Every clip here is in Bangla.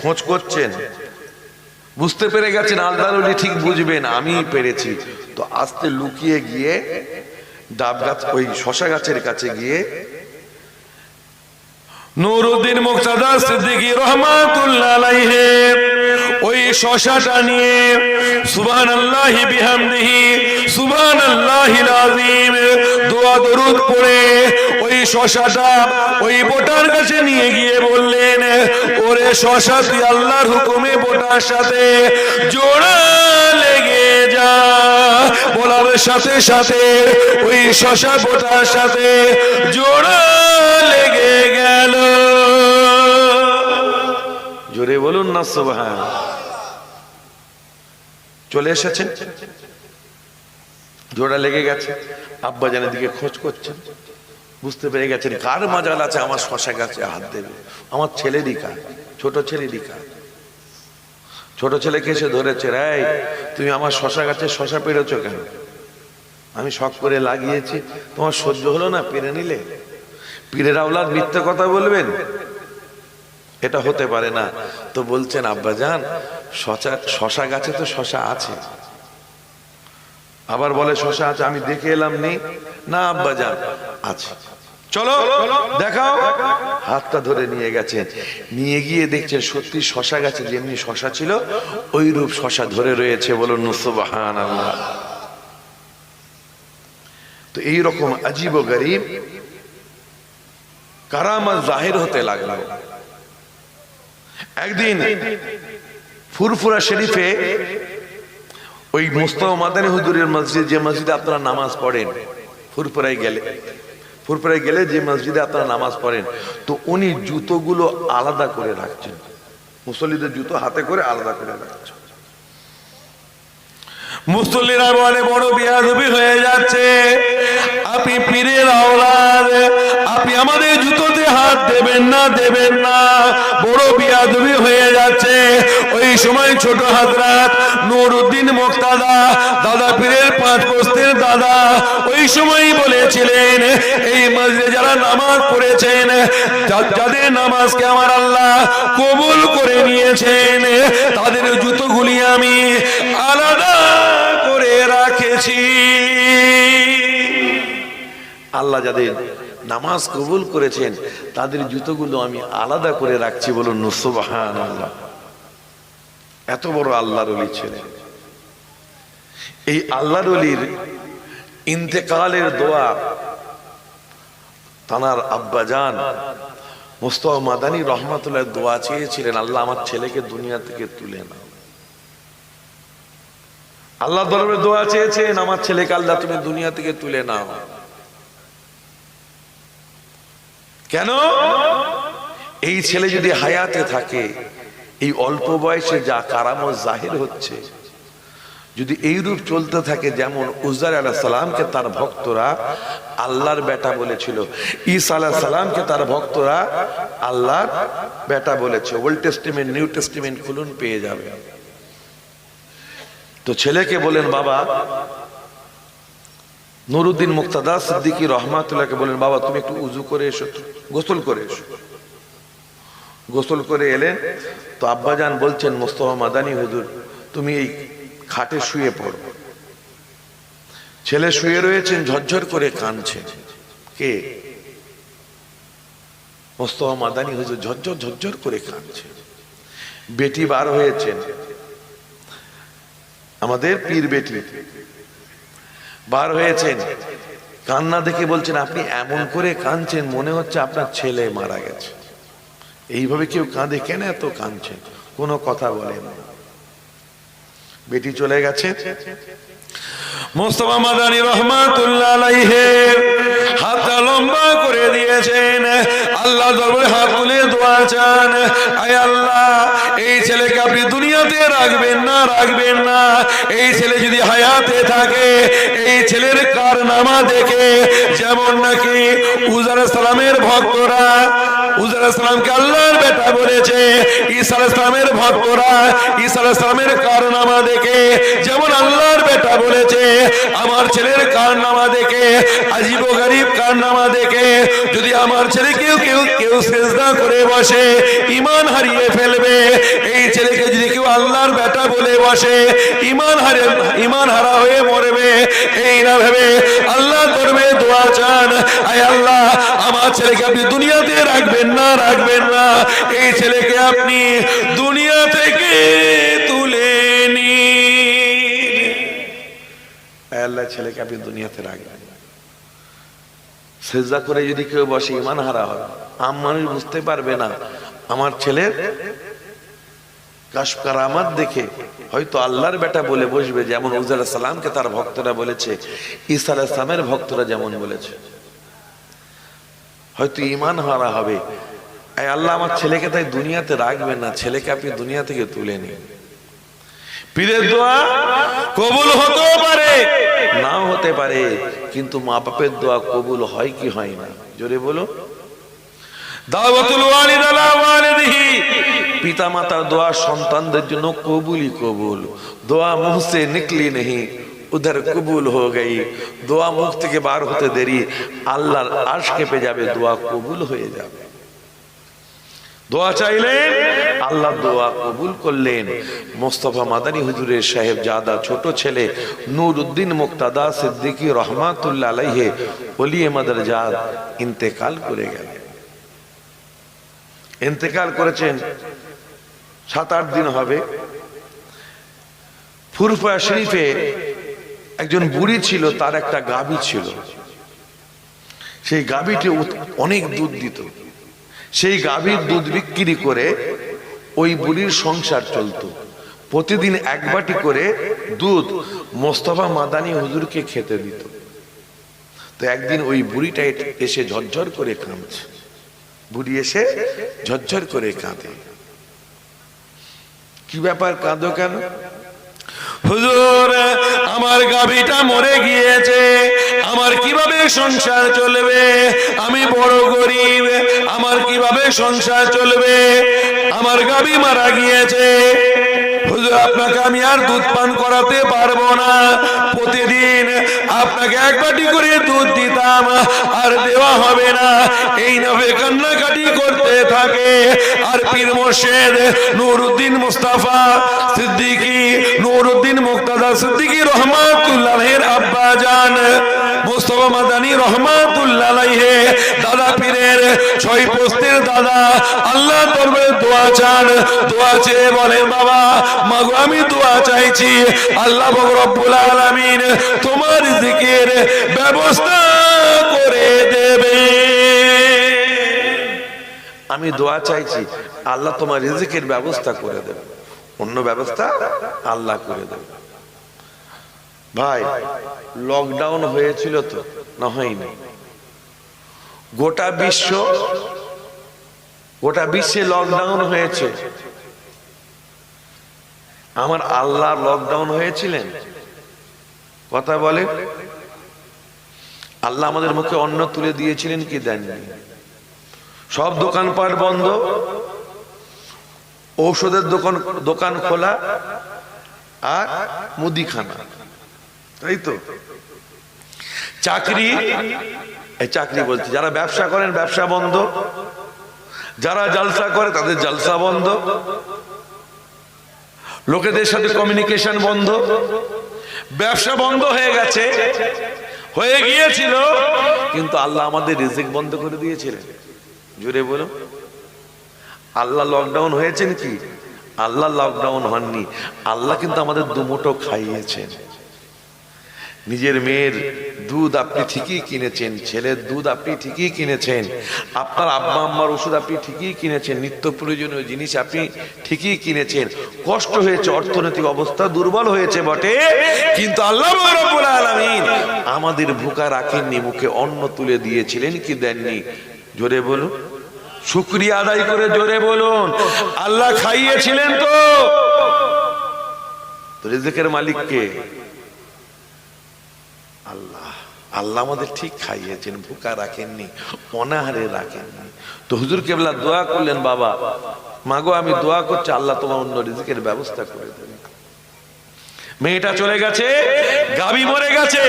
খোঁজ করছেন। বুঝতে পেরে গেছেন আল্লাহর ঠিক বুঝবেন আমি পেরেছি। তো আস্তে লুকিয়ে গিয়ে ডাব গাছ, ওই শশা গাছের কাছে গিয়ে নুরুদ্দিন মুক্তাদা সিদ্দিকী রহমাতুল্লাহ আলাইহি। ওই শশাটা নিয়ে সুবহানাল্লাহি বিহামদিহি সুবহানাল্লাহিল আযীম, দোয়া দরুদ পড়ে ওই শশাটা ওই বোটার কাছে নিয়ে গিয়ে বললেন, ওরে শশা, তুই আল্লাহর হুকুমে বোটার সাথে জোড়া লেগে যা। বলার সাথে সাথে ওই শশা বোটার সাথে জোড়া জোরে বলুন না, সুবহান। চলে এসেছেন? জোড়া লেগে গেছে। আব্বা জানের দিকে খোঁজ করছেন। বুঝতে পেরে গেছেন, কার মাজাল আছে? আমার শশা গাছে হাত দেবে। আমার ছেলেরই কাজ ছোট ছেলেরই কাজ ছোট ছেলেকে এসে ধরেছে? রাই তুমি আমার শশা গাছে শশা পেরেছ কেন? আমি শখ করে লাগিয়েছি। তোমার সহ্য হলো না, পেরে নিলে? পীরের আওলাদ মিথ্যে কথা বলবেন? এটা হতে পারে না। তো বলছেন আব্বাজান শশা শশা গাছে তো শশা আছে। আবার বলে, শশা আছে, আমি দেখে এলাম নেই। না আব্বাজান আছে। চলো, দেখাও। হাতটা ধরে নিয়ে গেছেন। নিয়ে গিয়ে দেখছেন, সত্যি শশা গাছে যেমনি শশা ছিল ওই রূপ শশা ধরে রয়েছে বলুন নুসবাহান আল্লাহ তো এইরকম আজীব গরিব, কারামত জাহির হতে লাগল। একদিন ফুরফুরা শরীফে ওই মুস্তাফা মাদানী হুজুরের মসজিদ, যে মসজিদে আপনারা নামাজ পড়েন, ফুরফুরায় গেলে ফুরফুরায় গেলে যে মসজিদে আপনারা নামাজ পড়েন, তো উনি জুতোগুলো আলাদা করে রাখছেন। মুসল্লিদের জুতো হাতে করে আলাদা করে রাখছেন। মুসল্লিরা বলে বড় বিয়াদবি হয়ে যাচ্ছে। আপনি পীরের আওলাদ আপনি আমাদের জুতোতে হাত দেবেন না দেবেন না। বড় বিয়াদবি হয়ে যাচ্ছে। ওই সময় ছোট হাতরাত নুরউদ্দিন মুক্তাদা, দাদা পীরের পাঁচ পোস্তের দাদা, ওই সময়ই বলেছিলেন, এই মসজিদে যারা নামাজ পড়েছেন যাদের নামাজকে আমার আল্লাহ কবুল করে নিয়েছেন, তাদের জুতোগুলি আমি আলাদা করে রাখেছি। আল্লাহ যাদের নামাজ কবুল করেছেন, তাদের জুতোগুলো আমি আলাদা করে রাখছি বলুন আল্লাহ এত বড় আল্লাহর অলি ছিলেন। এই আল্লাহর অলির ইন্তেকালের দোয়া তানার আব্বাজান মুস্তফা মাদানী রহমাতুল্লাহ দোয়া চেয়েছিলেন, আল্লাহ আমার ছেলেকে দুনিয়া থেকে তুলে না আল্লাহ দরবারে দোয়া চেয়েছেন, আমার ছেলেকে আল্লাহ তুমি দুনিয়া থেকে তুলে নাও। কেন? এই ছেলে যদি হায়াতে থাকে, এই অল্প বয়সে যা কারামত জাহির হচ্ছে, যদি এই রূপ চলতে থাকে যেমন উজার আলাহ সালামকে তার ভক্তরা আল্লাহর বেটা বলেছিল, ঈসা আলাহ সালামকে তার ভক্তরা আল্লাহর বেটা বলেছে, ওল্ড টেস্টিমেন্ট, নিউ টেস্টিমেন্ট খুলুন, পেয়ে যাবে। তো ছেলেকে বলেন, বাবা নুরুদ্দিন মুক্তাদা সিদ্দিকী রহমাতুল্লাহকে বলেন বাবা, তুমি একটু উজু করে এসো গোসল করে এসো। গোসল করে এলেন, তো আব্বাজান বলছেন, মোস্তফা মাদানী হুজুর, তুমি এই খাটে শুয়ে পড়ো। ছেলে শুয়ে রয়েছেন, ঝরঝর করে কাঁদছে। কে? মোস্তফা মাদানী হুজুর ঝরঝর ঝরঝর করে কাঁদছে। বেটি বার হয়েছেন। আমাদের পীর বেটি। বার হয়েছেন। কান্না দেখে বলছেন, আপনি এমন করে কাঁদছেন, মনে হচ্ছে আপনার ছেলে মারা গেছে। এইভাবে কেউ কাঁদে? কেন এত কাঁদছেন? কোনো কথা বলেন বেটি চলে গেছে। মোস্তফা মাদানী রহমাতুল্লাহ আলাইহি হাতটা লম্বা করে দিয়েছেন। আল্লাহ দরবারে হাত তুলে দোয়া চান। আয় আল্লাহ, এই ছেলেকে আপনি দুনিয়াতে রাখবেন না রাখবেন না। এই ছেলে যদি হায়াতে থাকে, এই ছেলের কারনামা দেখে, যেমন নাকি উজার সালামের ভক্তরা আমার ছেলের কারনামা দেখে, আজিব গরিব কারনামা দেখে, যদি আমার ছেলে কেউ কেউ কেউ সেজদা করে বসে ইমান হারিয়ে ফেলবে, এই ছেলেকে যদি কেউ আল্লাহর বেটা বলে বসে ইমান হারে ইমান হারা হয়ে মরবে, এই না ভেবে আল্লাহ করবে দোয়া চান আয় আল্লাহ আমার ছেলেকে আপনি দুনিয়াতে রাখবেন না রাখবেন না। এই ছেলেকে আপনি দুনিয়া থেকে তুলে আল্লাহ ছেলেকে আপনি দুনিয়াতে রাখবেন সেজদা করে যদি কেউ বসে ইমান হারা হয়, আম মানুষ বুঝতে পারবে না, আমার ছেলের কাশ কারামাত দেখে হয়তো আল্লাহর বেটা বলে বসবে, যেমন উজার সালামকে তার ভক্তরা বলেছে, ঈসা আলাইহিস সালামের ভক্তরা যেমন বলেছে। হয়তো ইমান হারা হবে। এই আল্লাহ আমার ছেলেকে তাই দুনিয়াতে রাখবেন না, ছেলেকে আপনি দুনিয়া থেকে তুলে নিন। পীরের দোয়া কবুল হতেও পারে, নাও হতে পারে, কিন্তু মা বাপের দোয়া কবুল হয় কি হয় না? জোরে বলো পিতা মাতার দোয়া সন্তানদের জন্য কবুলই কবুল। দোয়া মুহসে নিকলি নেই उधर কবুল हो गई দোয়া মুখ থেকে বার হতে দেরি আল্লাহর আশ কেঁপে যাবে দোয়া কবুল হয়ে যাবে দোয়া চাইলেন আল্লাহ দোয়া কবুল করলেন মোস্তফা মাদানী হুজুরের সাহেব জাদা ছোট ছেলে নূর উদ্দিন মুক্তাদা সিদ্দিকী রহমাতুল্লাহ আলাইহে ওলিয়ে মাদার জাদ ইন্তেকাল করে গেলেন ইন্তেকাল করেছেন সাত আট দিন হবে ফুরফা শরীফে একজন বুড়ি ছিল, তার একটা গাভী ছিল। সেই গাভীটি অনেক দুধ দিত। সেই গাভীর দুধ বিক্রি করে ওই বুড়ির সংসার চলতো। প্রতিদিন এক বাটি করে দুধ মোস্তফা মাদানি হুজুরকে খেতে দিত। তো একদিন ওই বুড়িটা এসে ঝরঝর করে কাঁদছে। বুড়ি এসে ঝরঝর করে কাঁদে। কি ব্যাপার, কাঁদো কেন? হুজুর, আমার গাভীটা মরে গিয়েছে, আমার কীভাবে সংসার চলবে? আমি বড় গরিব, আমার কীভাবে সংসার চলবে? আমার গাবি মারা গিয়েছে। হুজুর, আপনাকে আমি আর দুধ পান করাতে পারব না। প্রতিদিন আপনাকে এক বাটি করে দুধ দিতাম, আর দেওয়া হবে না। এই নবে কান্নাকাটি করতে থাকে। আর পীর মোর্শেদ নুরুদ্দিন মুস্তাফা সিদ্দিকী, নুরুদ্দিন মুক্তাদা সিদ্দিকী রহমাতুল্লাহের আব্বা জান মুস্তফা মাদানী রহমাতুল্লাহ দাদা পীরের ছয় পোস্তের দাদা, আল্লাহ দরবারে দোয়া চান। দোয়া চেয়ে বলেন, বাবা, মাগো, আমি দোয়া চাইছি। আল্লাহ রব্বুল আলামিন তোমার জিকির ব্যবস্থা করে দেবে। আমি দোয়া চাইছি, আল্লাহ তোমার রিজিকের ব্যবস্থা করে দেবে। অন্য ব্যবস্থা আল্লাহ করে দেবে। ভাই লকডাউন হয়েছিল তো, না হয়নি? গোটা বিশ্ব, গোটা বিশ্বে লকডাউন হয়েছে। আমার আল্লাহ লকডাউন হয়েছিলেন? কথা বলে। আল্লাহ আমাদের মুখে অন্ন তুলে দিয়েছিলেন, কি দেননি? সব দোকানপাট বন্ধ। ঔষধের দোকান দোকান খোলা আর মুদিখানা। তাই তো। চাকরি, এই চাকরি বলছি, যারা ব্যবসা করেন, ব্যবসা বন্ধ। যারা জালসা করে, তাদের জালসা বন্ধ। লোকেদের সাথে কমিউনিকেশন বন্ধ। ব্যবসা বন্ধ হয়ে গেছে। হয়ে গিয়েছিল, কিন্তু আল্লাহ আমাদের রিজিক বন্ধ করে দিয়েছিলেন। জুড়ে বলুন। আল্লাহ লকডাউন হয়েছেন কি? আল্লাহ লকডাউন হননি। আল্লাহ কিন্তু আমাদের দুমুটো খাইয়েছেন। নিজের মেয়ের দুধ আপনি ঠিকই কিনেছেন, ছেলের দুধ আপনি ঠিকই কিনেছেন, আপনার আব্বা আম্মার ওষুধ আপনি ঠিকই কিনেছেন, নিত্য প্রয়োজনীয় জিনিস আপনি ঠিকই কিনেছেন। কষ্ট হয়েছে, অর্থনৈতিক অবস্থা দুর্বল হয়েছে বটে, কিন্তু আল্লাহ আমাদের ভুকা রাখেননি, মুখে অন্ন তুলে দিয়েছিলেন কি দেননি? জোরে বলুন। শুক্রিয়া আদায় করে জোরে বলুন। আল্লাহ খাইয়েছিলেন তো। তো রিজিকের মালিককে আল্লাহ আল্লাহ আমাদের ঠিক খাইয়েছেন ভুকা রাখেননি, অনাহারে রাখেননি। তো হুজুর কেবলা দোয়া করলেন, বাবা, মাগো, আমি দোয়া করছি, আল্লাহ তোমার অন্য রিজিকের ব্যবস্থা করে দেবে। মেয়েটা চলে গেছে, গাবি মরে গেছে।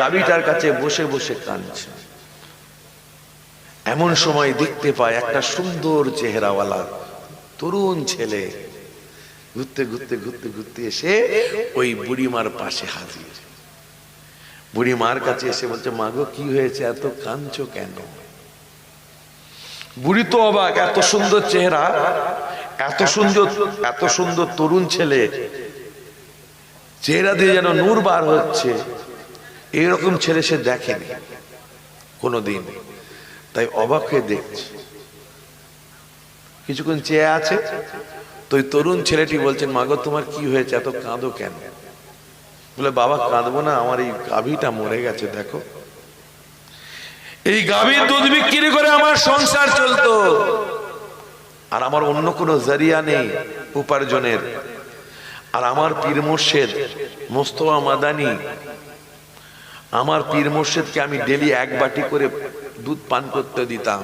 গাবিটার কাছে বসে বসে কাঁদছে। এমন সময় দেখতে পায় একটা সুন্দর চেহারাওয়ালা তরুণ ছেলে ঘুরতে ঘুরতে ঘুরতে ঘুরতে এসে ওই বুড়িমার পাশে হাজির। বুড়ি মার কাছে এসে বলছে মাগো কি হয়েছে? এত কাঁদছো কেন? বুড়ি তো অবাক, এত সুন্দর চেহারা, এত সুন্দর এত সুন্দর তরুণ ছেলে। চেহারা দিয়ে যেন নূর বার হচ্ছে, এরকম ছেলে সে দেখেনি কোনোদিন। তাই অবাক হয়ে দেখছে। কিছুক্ষণ চেয়ে আছে, তো তরুণ ছেলেটি বলছেন মাগো তোমার কি হয়েছে? এত কাঁদো কেন? বলে, বাবা, কাঁদবো না, আমার এই গাভীটা মরে গেছে, দেখো। এই গাভীর দুধ বিক্রি করে আমার সংসার চলতো। আর আমার অন্য কোনো জারিয়া নেই উপার্জনের। আর আমার পীর মোর্শেদ মোস্তফা মাদানি, আমার পীর মোর্শেদকে আমি ডেলি এক বাটি করে দুধ পান করতে দিতাম।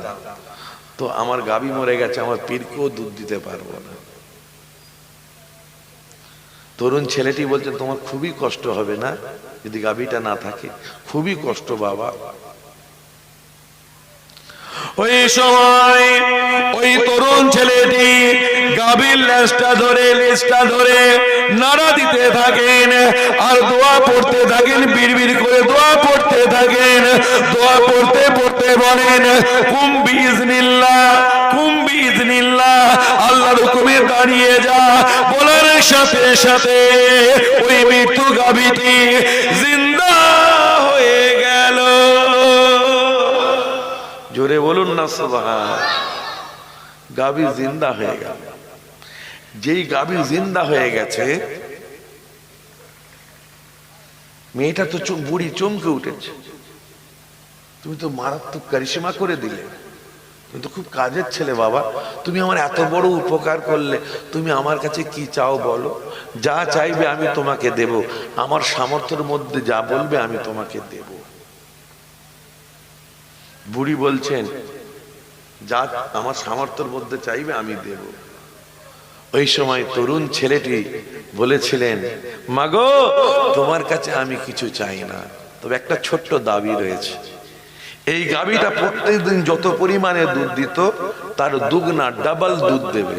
তো আমার গাবি মরে গেছে, আমার পীরকেও দুধ দিতে পারব না। তরুণ ছেলেটি বলছে, তোমার খুবই কষ্ট হবে না? যদি গাবিটা না থাকে, খুবই কষ্ট বাবা। ওই সময় ওই তরুণ ছেলেটি গাভীর লেজটা ধরে লেজটা ধরে নাড়া দিতে থাকেন আর দোয়া পড়তে থাকেন, বিড়বিড় করে দোয়া পড়তে থাকেন। দোয়া পড়তে পড়তে বলেন, কুম বিজনিল্লাহ দাঁড়িয়ে যা। বলার সাথে সাথে ওই মৃত্যু গাভীটি জিন্দা হয়ে গেল। জোরে বলুন না, সুবহান। গাবি জিন্দা হয়ে গেল। যেই গাবি জিন্দা হয়ে গেছে, মেয়েটা তো বুড়ি চমকে উঠেছে। তুমি তো মারাত্মক কারিশমা করে দিলে। তুমি তো খুব কাজের ছেলে বাবা। তুমি আমার এত বড় উপকার করলে, তুমি আমার কাছে কি চাও বলো? যা চাইবে আমি তোমাকে দেব। আমার সামর্থ্যের মধ্যে যা বলবে আমি তোমাকে দেব। বুড়ি বলছেন, যা আমার সামর্থ্যের মধ্যে চাইবে আমি দেব। ওই সময় তরুণ ছেলেটি বলেছিলেন, মাগো, তোমার কাছে আমি কিছু চাই না। তবে একটা ছোট্ট দাবি রয়েছে। এই গাভীটা প্রত্যেকদিন যত পরিমাণে দুধ দিত, তার দুগনা ডাবল দুধ দেবে।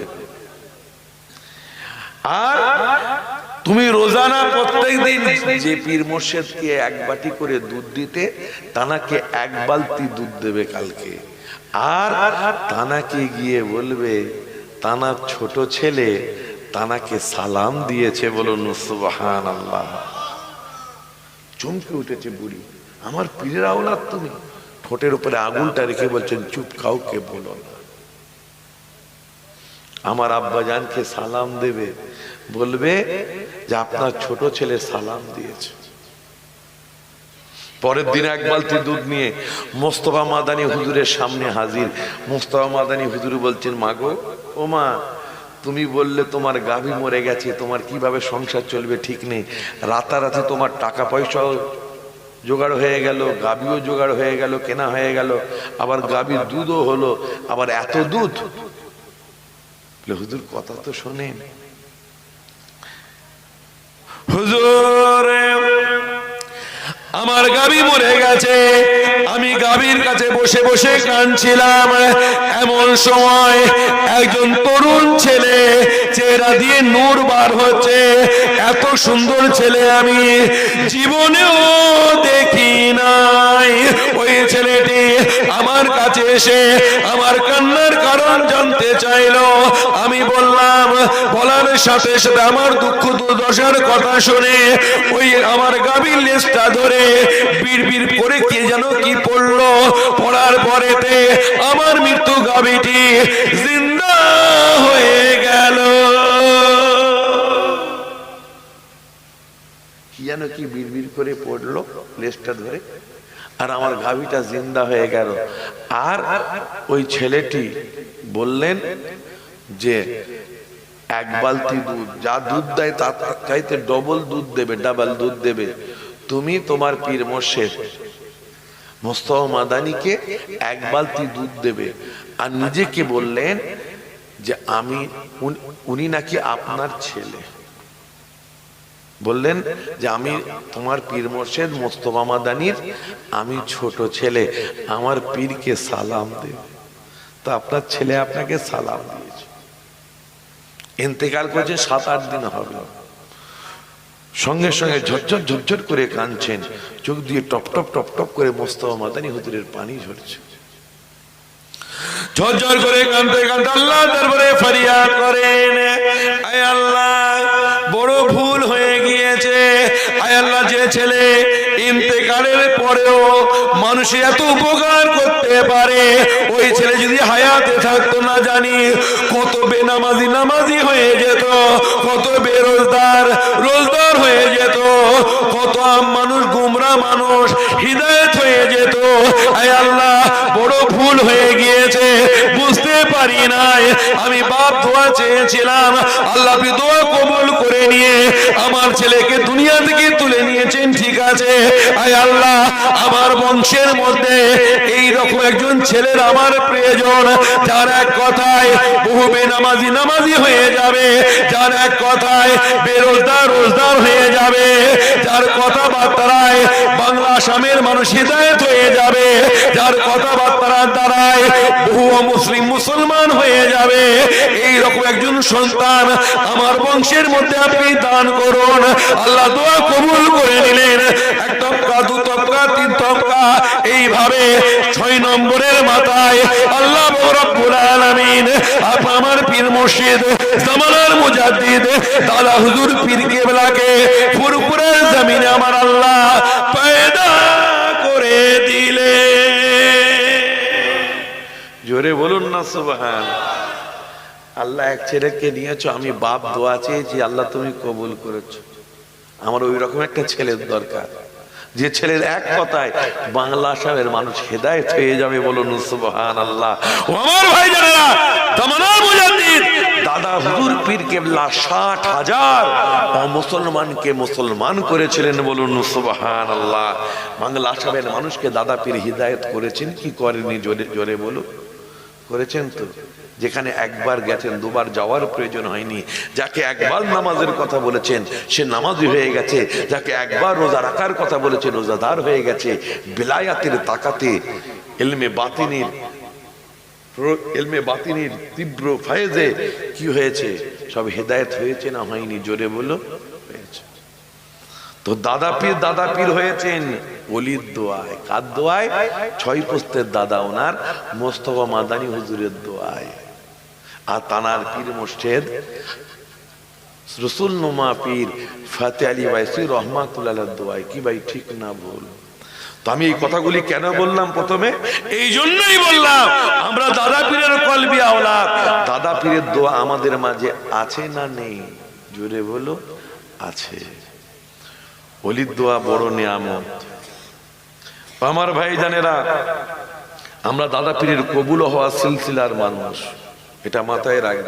আর তুমি রোজানা প্রত্যেকদিন যে পীর মোর্শেদকে এক বাটি করে দুধ দিতে, তানাকে এক বালতি দুধ দেবে কালকে। আর তানাকে গিয়ে বলবে, তানার ছোট ছেলে তানাকে সালাম দিয়েছে বলো নুসবাহান আল্লাহ চমকে উঠেছে বুড়ি। আমার পীরের আওলাদ তুমি। ঠোঁটের উপরে আগুনটা রেখে বলছেন, চুপ, কাউকে বলো না। আমার আব্বাজানকে সালাম দেবে, বলবে যে আপনার ছোট ছেলে সালাম দিয়েছে। পরের দিন এক বালতি দুধ নিয়ে মোস্তফা মাদানি হুজুরের সামনে হাজির। মোস্তফা মাদানি হুজুর বলছেন মাগো ও মা, তুমি বললে তোমার গাভী মরে গেছে, তোমার কীভাবে সংসার চলবে ঠিক নেই। রাতারাতি তোমার টাকা পয়সাও জোগাড় হয়ে গেল গাবিও জোগাড় হয়ে গেল, কেনা হয়ে গেল, আবার গাবির দুধও হলো, আবার এত দুধ। হুজুর, কথা তো শোনেন। হুজুর আমার গাবি মরে গেছে। আমি গাভীর কাছে বসে বসে কাঁদছিলাম। এমন সময় একজন তরুণ ছেলে চেহারা দিয়ে নূর বার হচ্ছে। এত সুন্দর ছেলে আমি জীবনেও দেখি নাই। ওই ছেলেটি আমার কাছে এসে আমার কান্নার কারণ জানতে চাইলো। আমি বললাম, বলার সাথে সাথে আমার দুঃখ দুর্দশার কথা শুনে ওই আমার গাবির লেজটা ধরে বিড় বিড় করে কে যেন কি পড়ল? পড়ার পরেতে আমার মৃত্যু গাভীটি জিন্দা হয়ে গেল। যেন কি করে পড়ল ধরে। আর আমার গাভীটা জিন্দা হয়ে গেল। আর ওই ছেলেটি বললেন যে, এক বালতি দুধ, যা দুধ দেয় তার চাইতে ডবল দুধ দেবে ডাবল দুধ দেবে। তুমি তোমার পীর মোর্শেদ। মোস্তফা মাদানিকে এক বালতি দুধ দেবে। আর নিজেকে বললেন যে, আমি উনি- নাকি আপনার ছেলে। বললেন যে, আমি তোমার পীর মোর্শেদ মোস্তফা মাদানির, আমি ছোট ছেলে, আমার পীরকে সালাম দেব। তা আপনার ছেলে আপনাকে সালাম দিয়েছে। ইন্তেকাল করছে সাত আট দিন হবে। সঙ্গে সঙ্গে ঝরঝর ঝরঝর করে কাঁদছেন। চোখ দিয়ে টপ টপ টপ টপ করে মোস্তফা মাদানি হুজুরের পানি ঝরছে। ঝরঝর করে কাঁদতে কাঁদতে আল্লাহ দরবারে ফরিয়াদ করেন। আয় আল্লাহ, বড় ভুল হয়ে গিয়েছে। আয় আল্লাহ, যে ছেলে ইন্তেকালের পরেও মানুষের এত উপকার করতে পারে। ওই ছেলে যদি হায়াতে থাকতো না জানি কত বেনামাজি নামাজি হয়ে যেত, কত বেরোজগার, রোজগার হয়ে যেত, কত আম মানুষ, গুমরা মানুষ, হৃদয়ত হয়ে যেত। আয় আল্লাহ, বড় ভুল হয়ে গিয়েছে, বুঝতে পারি নাই। আমি বাপ দোয়া চেয়েছিলাম, আল্লাহ দোয়া কবুল করে নিয়ে আমার ছেলেকে দুনিয়া থেকে তুলে নিয়েছেন, ঠিক আছে? আমার বংশের মধ্যে এই রকম একজন ছেলের আমার প্রয়োজন। যার এক কথায় বহু বেনামাজি নামাজি হয়ে যাবে, যার এক কথায় বেরোজগার রোজগার হয়ে যাবে, যার কথাবার্তায় বাংলা আসামের মানুষ হৃদায়ত হয়ে যাবে, যার কথাবার্তার দ্বারায় বহু মুসলিম মুসলমান হয়ে যাবে। এই রকম একজন সন্তান আমার বংশের মধ্যে আপনি দান করুন। আল্লাহ দোয়া কবুল করে নিলেন। টপকা দু টপকা তিন টপকা এইভাবে ছয় নম্বরের মাথায় আল্লাহ আমার পীর মুর্শিদ, জামানার মুজাদ্দিদ দাদা হুজুর পীর কেবলাকে ফুরফুরের জমিনে আমার আল্লাহ পয়দা করে দিলে। জোরে বলুন না, সুবহান। আল্লাহ এক ছেলেকে নিয়েছো, আমি বাপ, দোয়া চেয়েছি, আল্লাহ তুমি কবুল করেছ। আমার ওই রকম একটা ছেলের দরকার। যে ছেলের এক কথায় বাংলা আসামের মানুষ হেদায়ত হয়ে যাবে বলুন সুবহান আল্লাহ আমার ভাই জানেরা জামানার মুজাদ্দিদ দাদা হুজুর পীর কেবলা ষাট হাজার মুসলমানকে মুসলমান করেছিলেন বলুন সুবহান আল্লাহ বাংলা আসামের মানুষকে দাদা পীর হিদায়ত করেছেন, কি করেনি জোরে জোরে বলুন। করেছেন তো? যেখানে একবার গেছেন, দুবার যাওয়ার প্রয়োজন হয়নি। যাকে একবার নামাজের কথা বলেছেন, সে নামাজি হয়ে গেছে। যাকে একবার রোজা রাখার কথা বলেছেন, রোজাদার হয়ে গেছে। বিলায়াতের তাকাতে এলমে বাতিনির এলমে বাতিনির তীব্র ফায়েজে কি হয়েছে? সব হেদায়েত হয়েছে না হয়নি? জোরে বলো। তো দাদা পীর দাদা পীর হয়েছেন অলির দোয়ায়। কার দোয়ায়? ছয় পোস্তের দাদা ওনার, মোস্তফা মাদানি হুজুরের দোয়ায়। আর তানার পীর মোর্শেদ, রসুল নোমা পীর ফাতে আলী বাইসি রহমাতুল্লাহ দোয়ায়। কি ভাই, ঠিক না ভুল? তো আমি এই কথাগুলি কেন বললাম প্রথমে? এই জন্যই বললাম, আমরা দাদা পীরের কলবি আওলাদ। দাদা পীরের দোয়া আমাদের মাঝে আছে না নেই? জোরে বলো, আছে। অলির দোয়া বড় নিয়ামত। আমার ভাই জানেরা, আমরা দাদা পীরের কবুল হওয়া সিলসিলার মানুষ। এটা মাথায় রাখবে।